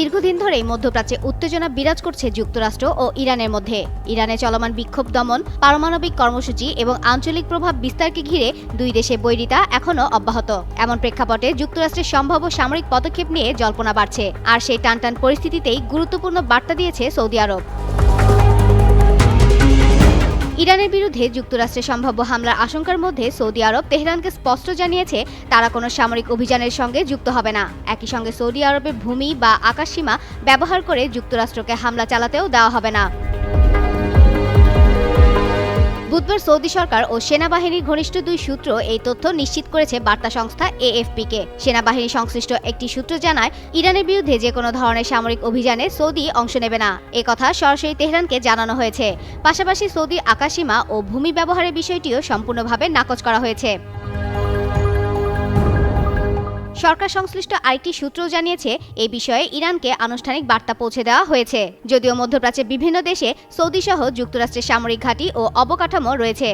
দীর্ঘদিন ধরেই মধ্যপ্রাচ্যে উত্তেজনা বিরাজ করছে যুক্তরাষ্ট্র ও ইরানের মধ্যে। ইরানে চলমান বিক্ষোভ দমন, পারমাণবিক কর্মসূচি এবং আঞ্চলিক প্রভাব বিস্তারকে ঘিরে দুই দেশে বৈরিতা এখনও অব্যাহত। এমন প্রেক্ষাপটে যুক্তরাষ্ট্রের সম্ভাব্য সামরিক পদক্ষেপ নিয়ে জল্পনা বাড়ছে। আর সেই টানটান পরিস্থিতিতেই গুরুত্বপূর্ণ বার্তা দিয়েছে সৌদি আরব। ইরানের বিরুদ্ধে যুক্তরাষ্ট্রের সম্ভাব্য হামলার আশঙ্কার মধ্যে সৌদি আরব তেহরানকে স্পষ্ট জানিয়েছে, তারা কোনো সামরিক অভিযানের সঙ্গে যুক্ত হবে না। একই সঙ্গে সৌদি আরবের ভূমি বা আকাশসীমা ব্যবহার করে যুক্তরাষ্ট্রকে হামলা চালাতেও দেওয়া হবে না। বুধবার সৌদি সরকার ও সেনাবাহিনীর ঘনিষ্ঠ দুই সূত্র এই তথ্য নিশ্চিত করেছে বার্তা সংস্থা এএফপিকে। সেনাবাহিনী সংশ্লিষ্ট একটি সূত্র জানায়, ইরানের বিরুদ্ধে যে কোনো ধরনের সামরিক অভিযানে সৌদি অংশ নেবে না। এ কথা সরাসরি তেহরানকে জানানো হয়েছে। পাশাপাশি সৌদি আকাশীমা ও ভূমি ব্যবহারের বিষয়টিও সম্পূর্ণভাবে নাকচ করা হয়েছে। সরকার সংশ্লিষ্ট আরেকটি সূত্র জানিয়েছে এই বিষয়ে ইরানকে আনুষ্ঠানিক বার্তা পৌঁছে দেওয়া হয়েছে। যদিও মধ্যপ্রাচ্যের বিভিন্ন দেশে সৌদি সহ যুক্তরাষ্ট্রের সামরিক ঘাঁটি ও অবকাঠামো রয়েছে।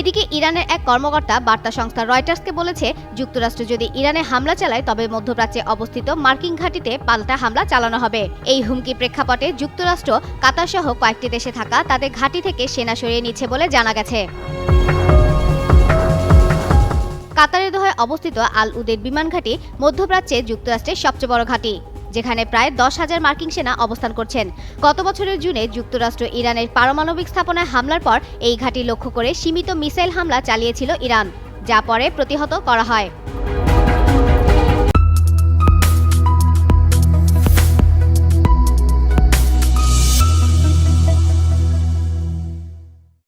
এদিকে ইরানের এক কর্মকর্তা বার্তা সংস্থা রয়টার্সকে বলেছে, যুক্তরাষ্ট্র যদি ইরানে হামলা চালায়, তবে মধ্যপ্রাচ্যে অবস্থিত মার্কিন ঘাঁটিতে পাল্টা হামলা চালানো হবে। এই হুমকি প্রেক্ষাপটে যুক্তরাষ্ট্র কাতার সহ কয়েকটি দেশে থাকা তাদের ঘাঁটি থেকে সেনা সরিয়ে নিচ্ছে বলে জানা গেছে। অবস্থিত আল উদের বিমান ঘাঁটি মধ্যপ্রাচ্যে যুক্তরাষ্ট্রের সবচেয়ে বড় ঘাঁটি, যেখানে প্রায় দশ হাজার মার্কিন সেনা অবস্থান করছেন। গত বছরের জুনে যুক্তরাষ্ট্র ইরানের পারমাণবিক স্থাপনায় হামলার পর এই ঘাঁটি লক্ষ্য করে সীমিত মিসাইল হামলা চালিয়েছিল ইরান, যা পরে প্রতিহত করা হয়।